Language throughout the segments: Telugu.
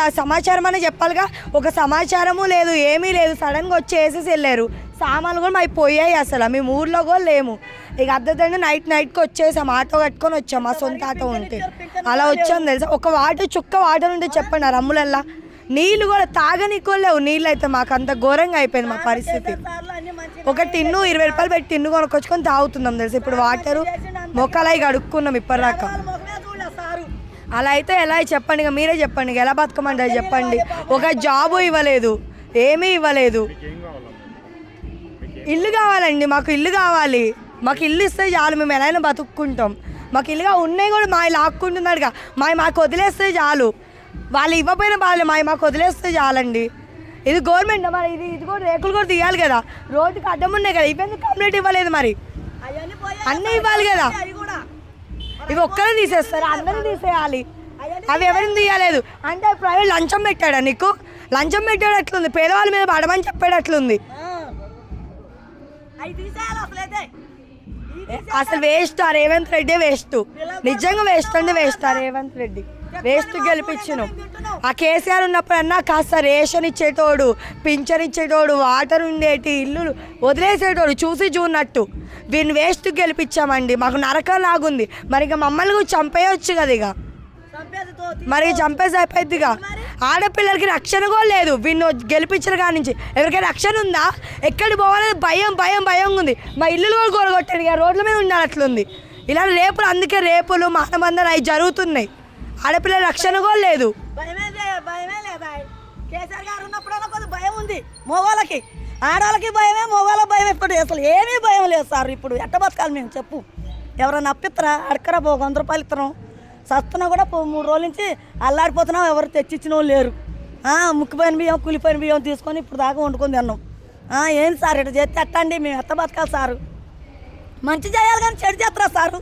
ఆ సమాచారం అని చెప్పాలిగా. ఒక సమాచారము లేదు ఏమీ లేదు. సడన్గా వచ్చి వేసేసి వెళ్ళారు. సామాన్లు కూడా మాకు పోయాయి అసలు. మేము ఊర్లో కూడా లేము. ఇక అద్దదండి నైట్ నైట్కి వచ్చేసాం. ఆటో కట్టుకొని వచ్చాం మా సొంత ఆటో ఉంటే. అలా వచ్చాం తెలుసా? ఒక వాటర్ చుక్క వాటర్ ఉంటే చెప్పండి ఆ రమ్ములల్లా. నీళ్ళు కూడా తాగనికోలేవు నీళ్ళు అయితే మాకు అంత ఘోరంగా అయిపోయింది మా పరిస్థితి. ఒక టిన్ను ఇరవై రూపాయలు పెట్టి టిన్ను కొనుక్కొచ్చుకొని తాగుతున్నాం తెలుసు? ఇప్పుడు వాటరు మొక్కలై కడుక్కున్నాం ఇప్పటిదాకా. అలా అయితే ఎలా చెప్పండి ఇక మీరే చెప్పండి ఎలా బతకమంటారు చెప్పండి. ఒక జాబు ఇవ్వలేదు ఏమీ ఇవ్వలేదు. ఇల్లు కావాలండి మాకు ఇల్లు కావాలి. మాకు ఇల్లు ఇస్తే చాలు మేము ఎలా అయినా బతుక్కుంటాం. మాకు ఇల్లుగా ఉన్నాయి కూడా మా లాక్కుంటున్నాడుగా మా మాకు వదిలేస్తే చాలు. వాళ్ళు ఇవ్వకపోయినా బాగాలేదు మా మాకు వదిలేస్తే చాలండి. ఇది గవర్నమెంట్ మరి ఇది ఇది కూడా రేకులు కూడా తీయాలి కదా. రోడ్డుకి అడ్డం ఉన్నాయి కదా ఇవన్నీ కంప్లీట్ ఇవ్వలేదు మరి? అన్నీ ఇవ్వాలి కదా. ఇవి ఒక్కరే తీసేస్తారు అందరూ తీసేయాలి. అవి ఎవరిని తీయలేదు? అంటే ప్రైవేట్ లంచం పెట్టాడా నీకు? లంచం పెట్టాడు ఎట్లుంది పేదవాళ్ళ మీద పడమని చెప్పాడు ఎట్లుంది అసలు వేస్ట్ ఆ రేవంత్ రెడ్డి వేస్ట్. నిజంగా వేస్ట్ అండి వేస్ట్ ఆ రేవంత్ రెడ్డి. వేస్ట్ గెలిపించను ఆ కేసీఆర్ ఉన్నప్పుడన్నా కాస్త రేషన్ ఇచ్చేటోడు పింఛన్ ఇచ్చేటోడు వాటర్ ఉండేటి ఇల్లు వదిలేసేటోడు చూసి చూన్నట్టు వీరిని వేస్ట్ గెలిపించామండి. మాకు నరకం లాగుంది. మరి ఇక మమ్మల్ని కూడా చంపేయొచ్చు కదా ఇక. మరి చంపేసి ఇక. ఆడపిల్లలకి రక్షణ కూడా లేదు. వీళ్ళు గెలిపించిన కాడి నుంచి. ఎవరికైనా రక్షణ ఉందా? ఎక్కడికి పోవాలని భయం భయం భయం ఉంది. మా ఇల్లులు కూడా గొడగొట్టాడు ఇక. రోడ్ల మీద ఉండాలి అట్లుంది. ఇలా రేపులు అందుకే రేపులు మానబంధన అవి జరుగుతున్నాయి. ఆడపిల్లల రక్షణ కూడా లేదు. భయమే భయమే లేదు కేసీఆర్ గారు ఉన్నప్పుడు భయం ఉంది మగవాళ్ళకి. ఆడవాళ్ళకి భయమే మగవాళ్ళకి భయం ఇప్పుడు అసలు ఏమీ భయం లేదు సార్. ఇప్పుడు ఎట్ట బతకాలి మేము చెప్పు. ఎవరైనా అప్పిత్తరా? అడకరా పో వంద రూపాయలు ఇత్తరం సస్తున్నా కూడా మూడు రోజుల నుంచి అల్లాడిపోతున్నాం ఎవరు తెచ్చిచ్చిన వాళ్ళు లేరు ముక్కుపోయిన బియ్యం కూలిపోయిన బియ్యం తీసుకొని ఇప్పుడు దాకా వండుకొని తిన్నాం. ఏం సార్ ఇటు చేస్తే ఎట్టండి? మేము ఎట్ట బతకాలి సారు? మంచి చేయాలి కానీ చెడు చేస్తారా సారు?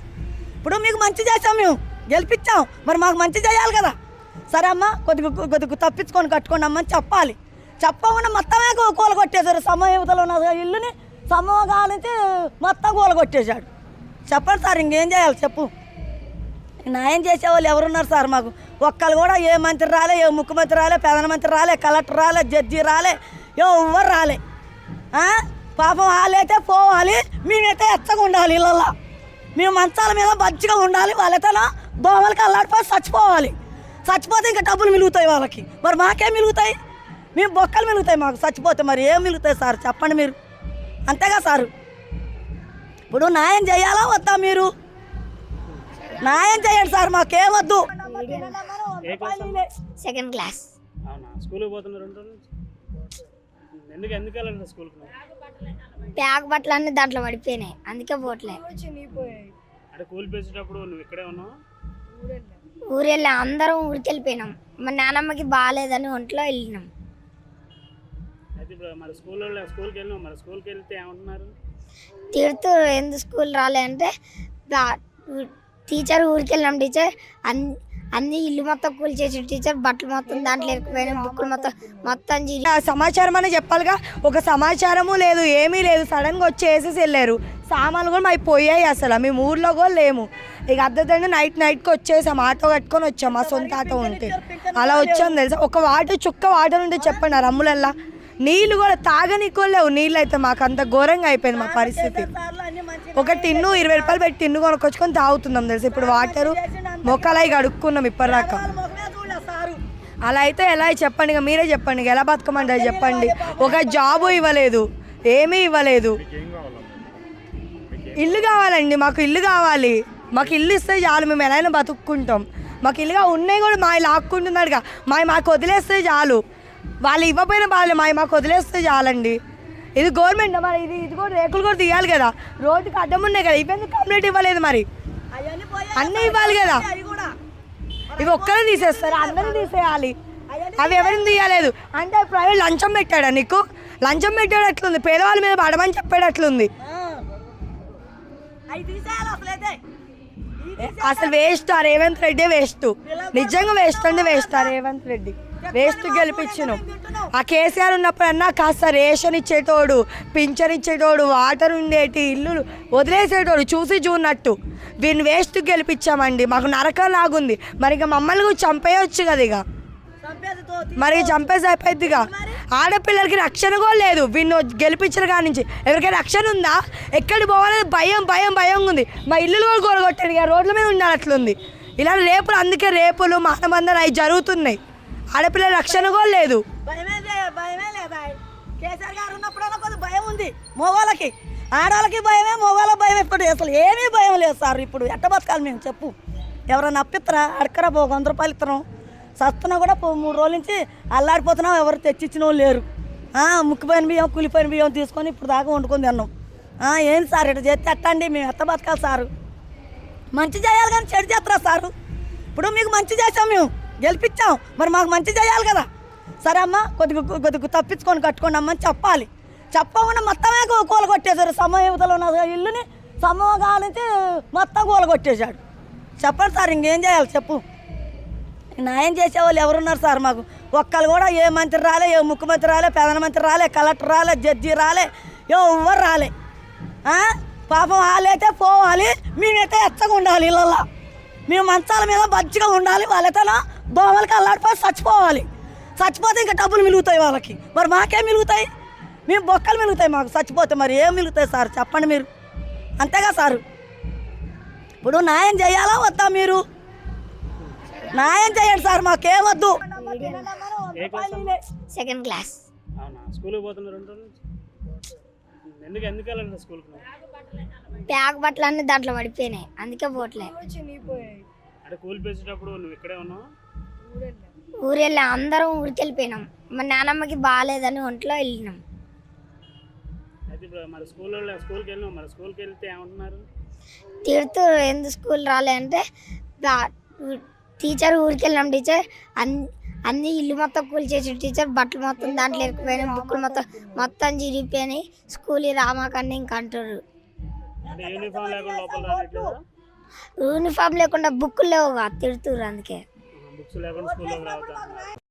ఇప్పుడు మీకు మంచి చేసాం మేము గెలిపించాం మరి మాకు మంచి చేయాలి కదా. సరే అమ్మ కొద్దిగా కొద్దిగా తప్పించుకొని కట్టుకోండి అమ్మని చెప్పాలి. చెప్పకుండా మొత్తమే కూల కొట్టేశారు సమయంలో ఉన్న ఇల్లుని సమూహం కావాలంటే మొత్తం కూల కొట్టేశాడు చెప్పండి సార్ ఇంకేం చేయాలి చెప్పు. న్యాయం చేసేవాళ్ళు ఎవరున్నారు సార్ మాకు? ఒక్కరు కూడా ఏ మంత్రి రాలే ఏ ముఖ్యమంత్రి రాలే ప్రధానమంత్రి రాలే కలెక్టర్ రాలే జడ్జి రాలే ఎవరు రాలే. పాపం వాళ్ళైతే పోవాలి మేమైతే ఎచ్చగా ఉండాలి ఇళ్ళల్లో. మేము మంచాల మీద మంచిగా ఉండాలి వాళ్ళైతే దోమలకి అల్లాడిపోయి చచ్చిపోవాలి. చచ్చిపోతే ఇంకా డబ్బులు మిలుగుతాయి వాళ్ళకి. మరి మాకేం మిలుగుతాయి? మేము బొక్కలు మిలుగుతాయి మాకు చచ్చిపోతే మరి ఏం మిలుగుతాయి సార్? చెప్పండి మీరు. అంతేగా సారు? ఇప్పుడు న్యాయం చేయాలా వద్దా మీరు? న్యాయం చేయండి సార్ మాకేం వద్దు సెకండ్ క్లాస్. అవునా? స్కూల్కి పోతున్నారు రెండు రోజులు నుంచి? ఎందుకు ఎందుకు వెళ్ళండి స్కూల్కి బ్యాగ్ బట్టలు అన్నీ దాంట్లో పడిపోయినాయి అందుకే పోవట్లే అంటే కూలి పేసేటప్పుడు నువ్వు ఇక్కడే ఉన్నావు? ఊరు వెళ్ళి అందరం ఊరికి వెళ్ళిపోయినాం మా నాన్నమ్మకి బాగాలేదని ఒంట్లో వెళ్ళినాం. ఇప్పుడు మరి స్కూల్లో స్కూల్కి మరి స్కూల్కి వెళ్తే ఏమంటున్నారు? తిడుతూ ఎందుకు స్కూల్ రాలే అంటే టీచర్ ఊరికి వెళ్ళాం టీచర్ అన్ని అన్ని ఇల్లు మొత్తం కూల్ చేసి టీచర్ బట్టలు మొత్తం దాంట్లో ఇరుక్కుపోయినాం బుక్కులు మొత్తం మొత్తం సమాచారం అని చెప్పాలిగా ఒక సమాచారము లేదు ఏమీ లేదు సడన్గా వచ్చి వేసేసి వెళ్ళారు. సామాన్లు కూడా మాకు పోయాయి అసలు మేము ఊర్లో కూడా లేము. ఇక అద్దదండి నైట్ నైట్కి వచ్చేసాం ఆటో కట్టుకొని వచ్చాం మా సొంత ఆటో ఉంటే. అలా వచ్చాం తెలుసా? ఒక వాటర్ చుక్క వాటర్ ఉంటే చెప్పండి ఆ రమ్ములల్లా. నీళ్ళు కూడా తాగనీకో లేవు నీళ్ళు అయితే మాకు అంత ఘోరంగా అయిపోయింది మా పరిస్థితి. ఒక టిన్ను ఇరవై రూపాయలు పెట్టి టిన్ను కొనుక్కొచ్చుకొని తాగుతున్నాం తెలుసు? ఇప్పుడు వాటరు మొక్కలై కడుక్కున్నాం ఇప్పటిదాకా. అలా అయితే ఎలా చెప్పండి ఇక మీరే చెప్పండి ఎలా బతకమంటారు చెప్పండి? ఒక జాబు ఇవ్వలేదు ఏమీ ఇవ్వలేదు. ఇల్లు కావాలండి మాకు ఇల్లు కావాలి. మాకు ఇల్లు ఇస్తే చాలు మేము ఎలా అయినా బతుక్కుంటాం. మాకు ఇల్లుగా ఉన్నాయి కూడా మా లాక్కుంటున్నాడుగా మా మాకు వదిలేస్తే చాలు. వాళ్ళు ఇవ్వకపోయినా బాగాలేదు మా మాకు వదిలేస్తే చాలండి. ఇది గవర్నమెంట్ మరి ఇది ఇది కూడా రేకులు కూడా తీయాలి కదా. రోడ్డుకి అడ్డం ఉన్నాయి కదా. ఇవన్నీ కంప్లీట్ ఇవ్వలేదు మరి? అన్నీ ఇవ్వాలి కదా. ఇవి ఒక్కరే తీసేస్తారు. అందరూ తీసేయాలి. అవి ఎవరిని తీయలేదు. అంటే ప్రైవేట్ లంచం పెట్టాడా నీకు? లంచం పెట్టాడు ఎట్లుంది పేదవాళ్ళ మీద పడమని చెప్పాడు అసలైతే. అసలు వేస్ట్ ఆ రేవంత్ రెడ్డి వేస్ట్ నిజంగా వేస్ట్ అండి వేస్ట్ ఆ రేవంత్ రెడ్డి. వేస్ట్ గెలిపించను. ఆ కేసీఆర్ ఉన్నప్పుడన్నా కాస్త రేషన్ ఇచ్చేటోడు పింఛన్ ఇచ్చేటోడు వాటర్ ఉండేటి ఇల్లు వదిలేసేటోడు చూసి చూనట్టు. వీడిని వేస్ట్ గెలిపించామండి. మాకు నరకం లాగుంది. మరి ఇక మమ్మల్ని కూడా చంపేయొచ్చు కదా ఇక. మరి చంపేసి అయిపోద్దిగా ఆడపిల్లలకి రక్షణ కూడా లేదు. వీళ్ళు గెలిపించిన కాడి నుంచి. ఎవరికైనా రక్షణ ఉందా? ఎక్కడికి పోవాలని భయం భయం భయం ఉంది. మా ఇల్లులు కూడా గొడగొట్టాడు ఇక. రోడ్ల మీద ఉండాలి అట్లుంది. ఇలా రేపులు అందుకే రేపులు మానబంధాలు అవి జరుగుతున్నాయి. ఆడపిల్ల రక్షణ కూడా లేదు. భయమే లేదు భయమే కేసీఆర్ గారు ఉన్నప్పుడైనా భయం ఉంది మగవాళ్ళకి. ఆడవాళ్ళకి భయమే మగవాళ్ళ భయం ఇప్పుడు. అసలు ఏమీ భయం లేదు సార్ ఇప్పుడు. ఎట్ట బతకాలి మేము? చెప్పు. ఎవరన్నా అప్పిత్తరా? అడకరా పో వంద రూపాయలు ఇస్తున్నాం సస్తున్నా కూడా మూడు రోజుల నుంచి అల్లాడిపోతున్నాం. ఎవరు తెచ్చిచ్చిన వాళ్ళు లేరు. ముక్కుపోయిన ముక్కిపోయిన బియ్యం కూలిపోయిన బియ్యం తీసుకొని ఇప్పుడు దాకా వండుకొని తిన్నాం. ఏం ఏంటి సార్ ఇటు చేస్తే ఎట్టండి మేము ఎట్ట బతకాలి సారు? మంచి చేయాలి కానీ చెడు చేస్తారా సారు? ఇప్పుడు మీకు మంచి చేసాం మేము. గెలిపించాం మరి మాకు మంచి చేయాలి కదా. సరే అమ్మా కొద్దిగా కొద్దిగా తప్పించుకొని కట్టుకోండి అమ్మని చెప్పాలి. చెప్పకుండా మొత్తమే కూల కొట్టేశారు సమయంలో ఉన్న ఇల్లుని సమూహం నుంచి మొత్తం కూల కొట్టేశాడు చెప్పండి సార్ ఇంకేం చేయాలి చెప్పు. న్యాయం చేసేవాళ్ళు ఎవరున్నారు సార్ మాకు? ఒక్కళ్ళు కూడా ఏ మంత్రి రాలే ఏ ముఖ్యమంత్రి రాలే ప్రధానమంత్రి రాలే కలెక్టర్ రాలే జడ్జి రాలే ఎవరు రాలే. పాపం వాళ్ళైతే పోవాలి మేమైతే ఎత్తగా ఉండాలి ఇళ్ళల్లో. మేము మంచాల మీద మంచిగా ఉండాలి వాళ్ళైతేనో. దోమలకి అల్లాడిపోయి చచ్చిపోవాలి. చచ్చిపోతే ఇంకా డబ్బులు మిలుగుతాయి వాళ్ళకి. మరి మాకేం మిలుగుతాయి? మేము బొక్కలు మిలుగుతాయి మాకు. చచ్చిపోతే మరి ఏం మిలుగుతాయి సార్? చెప్పండి మీరు. అంతేగా సారు? ఇప్పుడు న్యాయం చేయాలా వద్దా మీరు? న్యాయం చేయండి సార్ మాకేమొద్దు సెకండ్ క్లాస్. అవునా? స్కూల్కి పోతున్నారు రెండు రోజుల నుంచి? ఎందుకు ఎందుకు వెళ్ళాలి స్కూల్కి? బ్యాగ్ బట్టలు అన్నీ దాంట్లో పడిపోయినాయి. అందుకే పేసేటప్పుడు నువ్వు ఇక్కడే ఉన్నావు? ఊరు వెళ్ళి అందరం ఊరికి వెళ్ళిపోయినాం మా నాన్నమ్మకి బాగాలేదని ఒంట్లో వెళ్ళినాం. అయితే ఇప్పుడు మరి స్కూల్లో స్కూల్కి వెళ్ళినావు మరి స్కూల్కి వెళ్తే ఏమంటున్నారు? తిడుతూ ఎందుకు స్కూల్ రాలే? అంటే బా- ఊ- టీచర్ ఊరికి వెళ్ళాం టీచర్. అన్ని అన్ని ఇల్లు మొత్తం కూల్ చేసి టీచర్. బట్టలు మొత్తం దాంట్లో ఇరుక్కుపోయినాయి బుక్కులు మొత్తం మొత్తం చిరిగిపోయినాయి. స్కూల్ రామాకన్నా ఇంక అంటారు అంటే యూనిఫామ్ లేకుండా లోపల రానిట్లేదా? యూనిఫామ్ లేకుండా బుక్కులు లేవుగా తిడుతురు అందుకే. बुक्स इलेवन स्कूल में रहा था